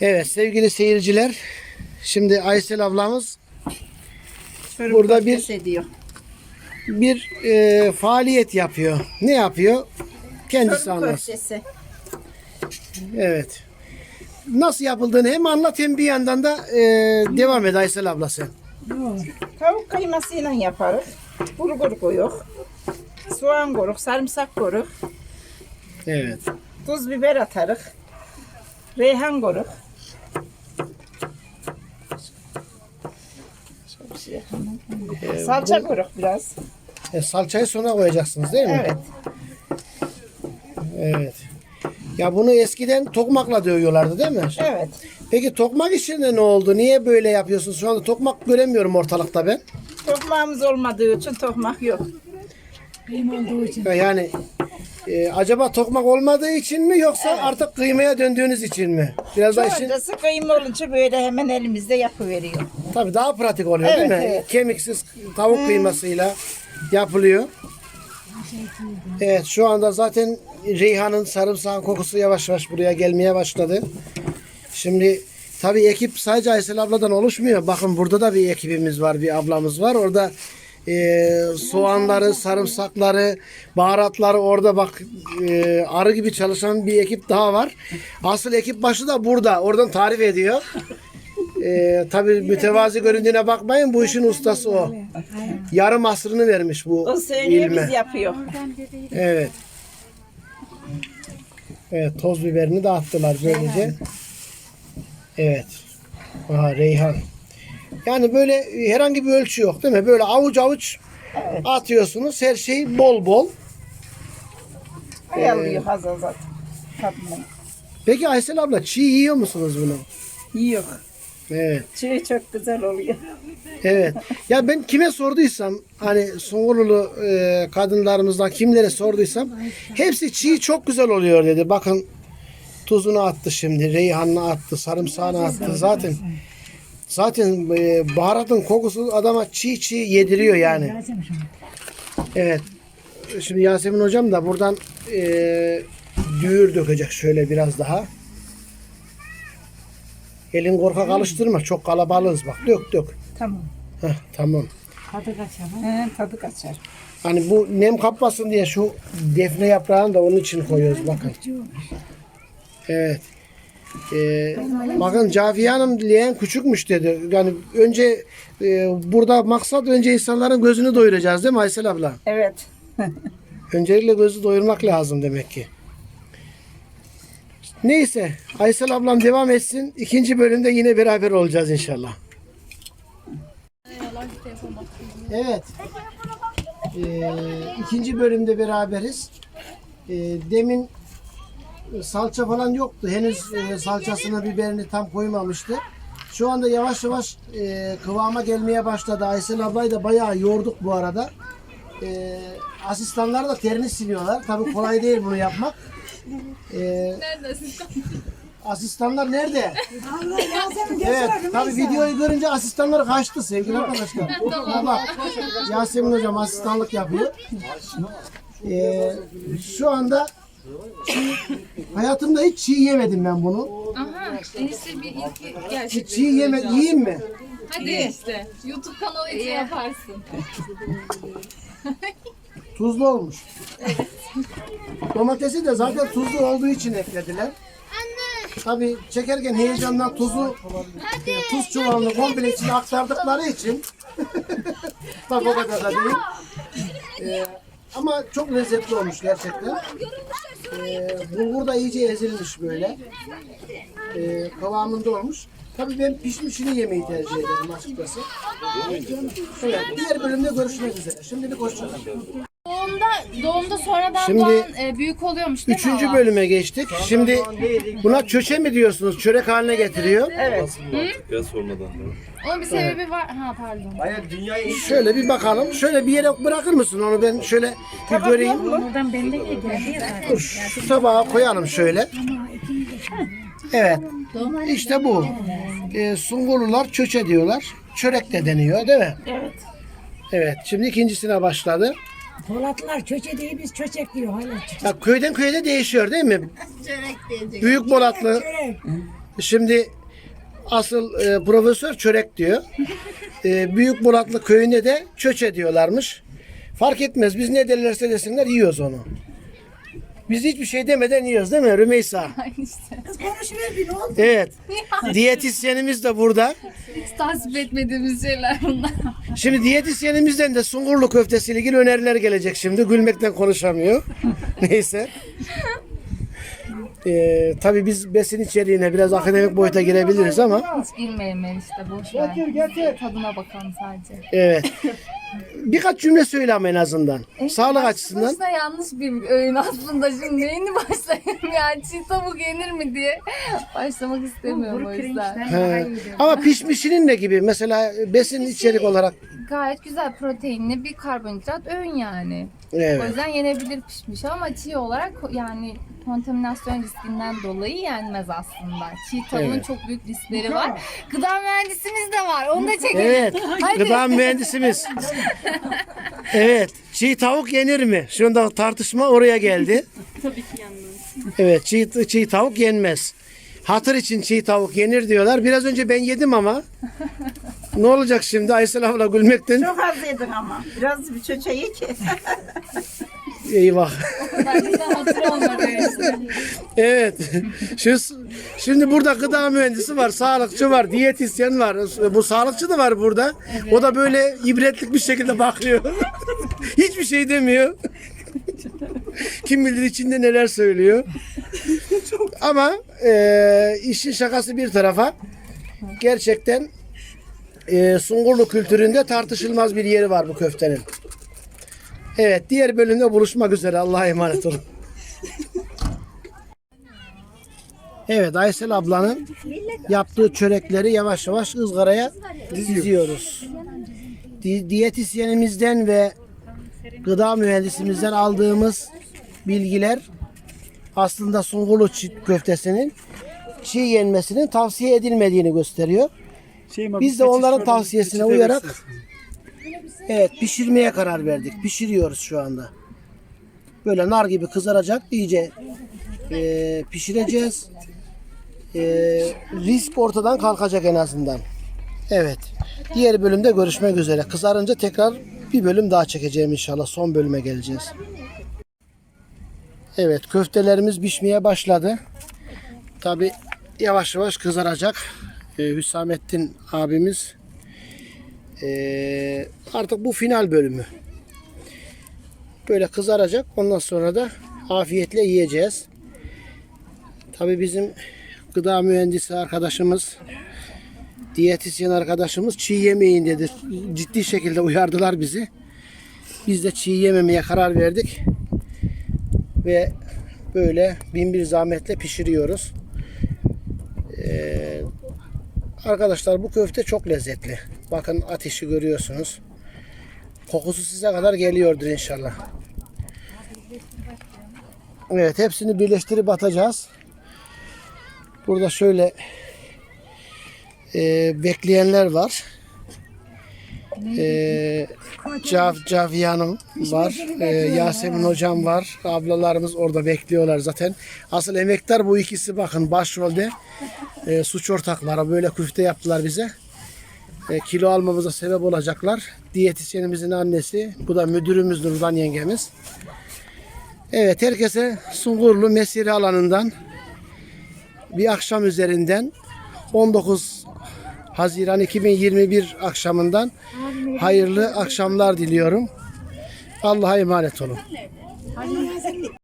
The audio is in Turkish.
Evet sevgili seyirciler. Şimdi Aysel ablamız Fırın Burada bir- ediyor. bir e, faaliyet yapıyor. Ne yapıyor? Kendisi Fırın anlatsın. köftesi. Evet. Nasıl yapıldığını hem anlat hem bir yandan da e, devam et Aysel abla sen. Tavuk kıymasıyla yaparız. Bulgur koyuyoruz. Soğan koyuyoruz, sarımsak koyuyoruz. Evet. Tuz biber atarız. Reyhan koyuyoruz. Salça koyuyoruz biraz. E, salçayı sonra koyacaksınız değil mi? Evet. Evet. Ya bunu eskiden tokmakla dövüyorlardı değil mi? Evet. Peki tokmak işinde ne oldu? Niye böyle yapıyorsun? Şu anda tokmak göremiyorum ortalıkta ben. Tokmağımız olmadığı için tokmak yok. Yani e, acaba tokmak olmadığı için mi yoksa artık kıymaya döndüğünüz için mi? Biraz da işin Çoğuncası kıyma olunca böyle hemen elimizde yapıveriyor. tabii daha pratik oluyor değil Evet, mi? evet. Kemiksiz tavuk kıymasıyla yapılıyor. Evet şu anda zaten reyhanın sarımsağın kokusu yavaş yavaş buraya gelmeye başladı. Şimdi tabii ekip sadece Aysel abladan oluşmuyor. Bakın burada da bir ekibimiz var, bir ablamız var. Orada e, soğanları, sarımsakları, baharatları orada bak e, arı gibi çalışan bir ekip daha var. Asıl ekip başı da burada. Oradan tarif ediyor. E, tabii mütevazi göründüğüne bakmayın. Bu işin ustası o. Yarım asrını vermiş bu O söylüyor ilme. biz yapıyor. Evet. Evet toz biberini de attılar böylece. Evet. Aha Reyhan. Yani böyle herhangi bir ölçü yok değil mi? Böyle avuç avuç atıyorsunuz. Her şey bol bol. Ayarlıyor hazır zaten. Tadını. Peki Aysel abla çiğ yiyor musunuz bunu? Yiyor. Evet. Çiğ çok güzel oluyor. Evet. Ya ben kime sorduysam hani Sungurlu e, kadınlarımızdan kimlere sorduysam hepsi çiğ çok güzel oluyor dedi. Bakın tuzunu attı şimdi, reyhanını attı, sarımsağını attı. Zaten zaten e, baharatın kokusu adama çiğ çiğ yediriyor yani. Evet. Şimdi Yasemin hocam da buradan e, düğür dökecek şöyle biraz daha. Elin korkak alıştırma. Çok kalabalığız bak. Dök dök. Tamam. Heh, tamam. He, tadı kaçar. Hani bu nem kapmasın diye şu defne yaprağını da onun için koyuyoruz bakın. Evet. Ee, bakın Cafiye Hanım leğen küçükmüş dedi. Yani önce e, burada maksat önce insanların gözünü doyuracağız değil mi Aysel abla? Evet. Öncelikle gözü doyurmak lazım demek ki. Neyse Aysel ablam devam etsin. İkinci bölümde yine beraber olacağız inşallah. Evet. Ee, ikinci bölümde beraberiz. Ee, demin salça falan yoktu. Henüz e, salçasını biberini tam koymamıştı. Şu anda yavaş yavaş e, kıvama gelmeye başladı. Aysel ablayı da bayağı yorduk bu arada. Ee, asistanlar da terini siliyorlar. Tabii kolay değil bunu yapmak. Ee, asistanlar nerede? Evet, tabii videoyu görünce asistanlar kaçtı sevgili arkadaşlar. Bak, Yasemin hocam asistanlık yapıyor. Ee, şu anda hayatımda hiç çiğ yemedim ben bunu. Aha, enişte bir ilki Hiç gerçek. çiğ yeme, yiyeyim mi? Hadi işte. YouTube kanalı için yaparsın. Tuzlu olmuş. Domatesi de zaten tuzlu olduğu için eklediler. Tabii çekerken heyecandan tuzu e, tuz çuvalını komple içine aktardıkları için tabii o kadar da değil. E, ama çok lezzetli olmuş gerçekten. E, bulgur da iyice ezilmiş böyle. E, kıvamında olmuş. Tabii ben pişmişini yemeyi tercih ederim açıkçası. Evet, diğer bölümde görüşmek üzere. Şimdilik hoşçakalın. Doğumda, doğumda sonradan Şimdi doğan e, büyük oluyormuş değil mi Üçüncü bölüme geçtik. Şimdi buna çöçe mi diyorsunuz? Çörek haline getiriyor. Evet. Ya sormadan. Onun bir sebebi var. Ha pardon. Şöyle bir bakalım. Şöyle bir yere bırakır mısın onu ben şöyle bir göreyim. Dur şu tabağa koyalım şöyle. Evet. İşte bu. Ee, Sungurlular çöçe diyorlar. Çörek de deniyor değil mi? Evet. Evet. Şimdi ikincisine başladı. Polatlar çöçe değil biz çöçek diyor hala. Ya köyden köye de değişiyor değil mi? Büyük Bolatlı Çörek. şimdi asıl e, profesör çörek diyor. E, Büyük Bolatlı köyünde de çöçe diyorlarmış. Fark etmez biz ne derlerse desinler yiyoruz onu. Biz hiçbir şey demeden yiyoruz değil mi Rümeysa? Aynı işte. Kız konuşuver bir ne oldu? Evet. Diyetisyenimiz de burada. Hiç tasvip etmediğimiz şeyler bunlar. Şimdi diyetisyenimizden de Sungurlu köftesiyle ilgili öneriler gelecek şimdi. Gülmekten konuşamıyor. Neyse. Ee, tabii biz besin içeriğine biraz akademik boyuta girebiliriz ama Hiç girmeyelim işte boş ver. Getir, getir. Tadına bakalım sadece. evet. Birkaç cümle söyle ama en azından. Sağlık Başlı açısından. başına yanlış bir öğün aslında. Şimdi neyini başlayayım yani çiğ tavuk yenir mi diye başlamak istemiyorum o yüzden. He. Ama pişmişinin ne gibi? Mesela besin içerik olarak. Gayet güzel proteinli bir karbonhidrat öğün yani. O Evet. yüzden yenebilir pişmiş ama çiğ olarak yani kontaminasyon riskinden dolayı yenmez aslında. Çiğ tavuğun Evet. çok büyük riskleri var. Gıda mühendisimiz de var. Onu da çekelim. Evet. Hadi. Gıda mühendisimiz. Evet. Çiğ tavuk yenir mi? Şu anda tartışma oraya geldi. Tabii ki yenmez. Evet. Çiğ, çiğ tavuk yenmez. Hatır için çiğ tavuk yenir diyorlar. Biraz önce ben yedim ama. ne olacak şimdi? Aysel abla gülmekten. Çok az yedin ama. Biraz bir çöçe ye ki. Eyvah. Evet. Şu, şimdi burada gıda mühendisi var, sağlıkçı var, diyetisyen var. Bu sağlıkçı da var burada. O da böyle ibretlik bir şekilde bakıyor. Hiçbir şey demiyor. Kim bilir içinde neler söylüyor. Ama e, işin şakası bir tarafa gerçekten e, Sungurlu kültüründe tartışılmaz bir yeri var bu köftenin. Evet, diğer bölümde buluşmak üzere. Allah'a emanet olun. Evet Aysel ablanın yaptığı çörekleri yavaş yavaş ızgaraya diziyoruz. Di- diyetisyenimizden ve gıda mühendisimizden aldığımız bilgiler aslında sungurlu çi- köftesinin çiğ yenmesinin tavsiye edilmediğini gösteriyor. Biz de onların tavsiyesine uyarak evet pişirmeye karar verdik. Pişiriyoruz şu anda. Böyle nar gibi kızaracak. iyice e, pişireceğiz. E, risk ortadan kalkacak en azından. Evet. Diğer bölümde görüşmek üzere. Kızarınca tekrar bir bölüm daha çekeceğim inşallah. Son bölüme geleceğiz. Evet köftelerimiz pişmeye başladı. Tabi yavaş yavaş kızaracak. Ee, Hüsamettin abimiz ee, artık bu final bölümü. Böyle kızaracak. Ondan sonra da afiyetle yiyeceğiz. Tabi bizim gıda mühendisi arkadaşımız, diyetisyen arkadaşımız çiğ yemeyin dedi. Ciddi şekilde uyardılar bizi. Biz de çiğ yememeye karar verdik. Ve böyle bin bir zahmetle pişiriyoruz. Ee, arkadaşlar bu köfte çok lezzetli. Bakın ateşi görüyorsunuz. Kokusu size kadar geliyordur inşallah. Evet hepsini birleştirip atacağız. Burada şöyle e, bekleyenler var. E, Cav, Caviye var. E, Yasemin Hocam var. Ablalarımız orada bekliyorlar zaten. Asıl emektar bu ikisi bakın başrolde. E, suç ortakları böyle küfte yaptılar bize. E, kilo almamıza sebep olacaklar. Diyetisyenimizin annesi. Bu da müdürümüz Nurdan yengemiz. Evet herkese Sungurlu Mesire alanından bir akşam üzerinden 19 Haziran 2021 akşamından hayırlı akşamlar diliyorum. Allah'a emanet olun.